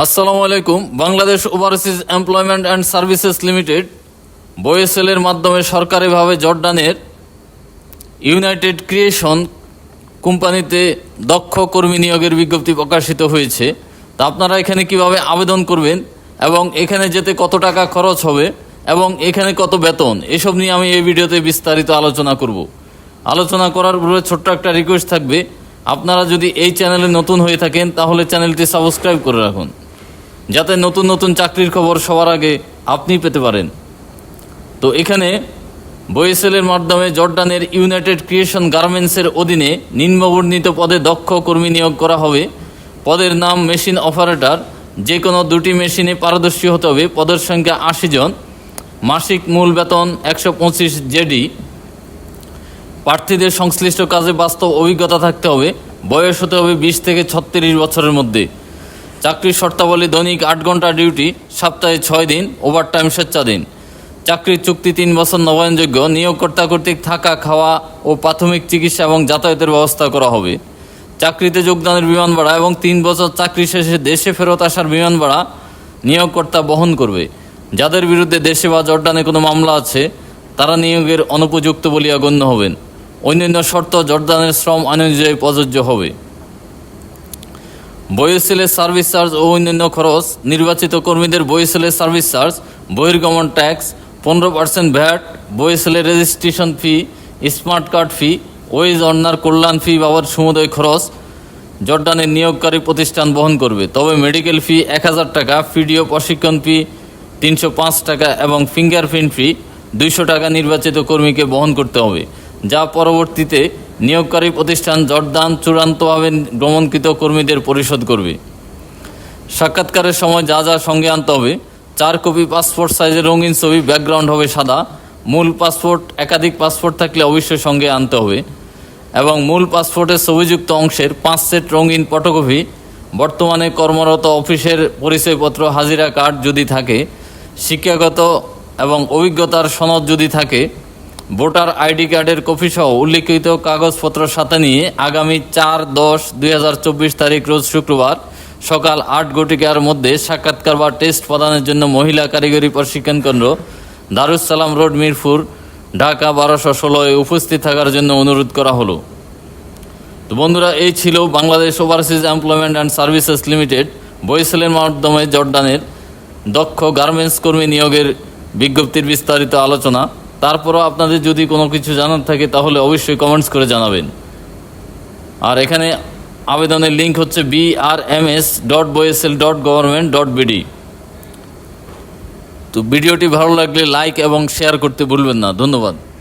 আসসালামু আলাইকুম। Bangladesh overseas employment and services limited বয়েসেলের মাধ্যমে সরকারিভাবে জর্ডানের ইউনাইটেড ক্রিয়েশন কোম্পানিতে দক্ষ কর্মী নিয়োগের বিজ্ঞপ্তি প্রকাশিত হয়েছে। তা আপনারা এখানে কীভাবে আবেদন করবেন এবং এখানে যেতে কত টাকা খরচ হবে এবং এখানে কত বেতন, এসব নিয়ে আমি এই ভিডিওতে বিস্তারিত আলোচনা করব। আলোচনা করার পূর্বে ছোট্ট একটা রিকোয়েস্ট থাকবে। আপনারা যদি এই চ্যানেলে নতুন হয়ে থাকেন, তাহলে চ্যানেলটি সাবস্ক্রাইব করে রাখুন। যাতে নতুন নতুন চাকরির খবর সবার আগে আপনি পেতে পারেন। তো এখানে বয়েসেলের মাধ্যমে জর্ডানের ইউনাইটেড ক্রিয়েশন গার্মেন্টসের অধীনে নিম্নবর্ণিত পদে দক্ষ কর্মী নিয়োগ করা হবে। পদের নাম মেশিন অপারেটর যে কোনো দুটি মেশিনে পারদর্শী হতে হবে। পদের সংখ্যা আশি জন। মাসিক মূল বেতন একশো পঁচিশ জেডি। প্রার্থীদের সংশ্লিষ্ট কাজে বাস্তব অভিজ্ঞতা থাকতে হবে। বয়স হতে হবে বিশ থেকে ছত্রিশ বছরের মধ্যে। চাকরির শর্তাবলী দৈনিক আট ঘণ্টা ডিউটি, সপ্তাহে ছয় দিন, ওভারটাইম স্বেচ্ছাধীন। চাকরির চুক্তি তিন বছর নবায়নযোগ্য, নিয়োগকর্তা কর্তৃক থাকা, খাওয়া ও প্রাথমিক চিকিৎসা এবং যাতায়াতের ব্যবস্থা করা হবে। চাকরিতে যোগদানের বিমান ভাড়া এবং তিন বছর চাকরি শেষে দেশে ফেরত আসার বিমান ভাড়া নিয়োগকর্তা বহন করবে। যাদের বিরুদ্ধে দেশে বা জর্ডানে কোনো মামলা আছে, তারা নিয়োগের অনুপযুক্ত বলিয়া গণ্য হবেন। অন্যান্য শর্ত জর্দানের শ্রম আইন অনুযায়ী প্রযোজ্য হবে। বইয়েসেলের সার্ভিস চার্জ ও অন্যান্য খরচ, নির্বাচিত কর্মীদের বইয়েসেলের সার্ভিস চার্জ বহির্গমন ট্যাক্স পনেরো percent VAT বইয়েসেলের registration fee smart card fee wage earner কল্যাণ ফি বাবার সমুদয় খরচ জর্ডানের নিয়োগকারী প্রতিষ্ঠান বহন করবে। তবে মেডিকেল ফি এক হাজার টাকা ভিডিও প্রশিক্ষণ ফি তিনশো পাঁচ টাকা এবং ফিঙ্গারপ্রিন্ট ফি দুইশো টাকা নির্বাচিত কর্মীকে বহন করতে হবে, যা পরবর্তীতে নিয়োগকারী প্রতিষ্ঠান জর্দান চূড়ান্তভাবে গ্রহণকৃত কর্মীদের পরিশোধ করবে। সাক্ষাৎকারের সময় যা যা সঙ্গে আনতে হবে, চার কপি পাসপোর্ট সাইজের রঙিন ছবি, ব্যাকগ্রাউন্ড হবে সাদা, মূল পাসপোর্ট, একাধিক পাসপোর্ট থাকলে অবশ্যই সঙ্গে আনতে হবে এবং মূল পাসপোর্টের ছবিযুক্ত অংশের পাঁচ সেট রঙিন ফটোকপি, বর্তমানে কর্মরত অফিসের পরিচয়পত্র, হাজিরা কার্ড যদি থাকে, শিক্ষাগত এবং অভিজ্ঞতার সনদ যদি থাকে ভোটার আইডি কার্ডের কপি সহ উল্লিখিত কাগজপত্র সাথে নিয়ে আগামী চার দশ দুই তারিখ রোজ শুক্রবার সকাল আট ঘটিকার মধ্যে সাক্ষাৎকার বা টেস্ট প্রদানের জন্য মহিলা কারিগরি প্রশিক্ষণ কেন্দ্র দারুসালাম রোড, মিরপুর, ঢাকা বারোশো ষোলোয় উপস্থিত থাকার জন্য অনুরোধ করা হলো। তো বন্ধুরা, এই ছিল Bangladesh overseas employment and services limited বইসেলের মাধ্যমে জর্ডানের দক্ষ গার্মেন্টস কর্মী নিয়োগের বিজ্ঞপ্তির বিস্তারিত আলোচনা। তারপরও আপনাদের যদি কোনো কিছু জানার থাকে, তাহলে অবশ্যই কমেন্টস করে জানাবেন। আর এখানে আবেদনের লিঙ্ক হচ্ছে B R M S dot BOESL dot government dot BD তো ভিডিওটি ভালো লাগলে লাইক এবং শেয়ার করতে ভুলবেন না। ধন্যবাদ।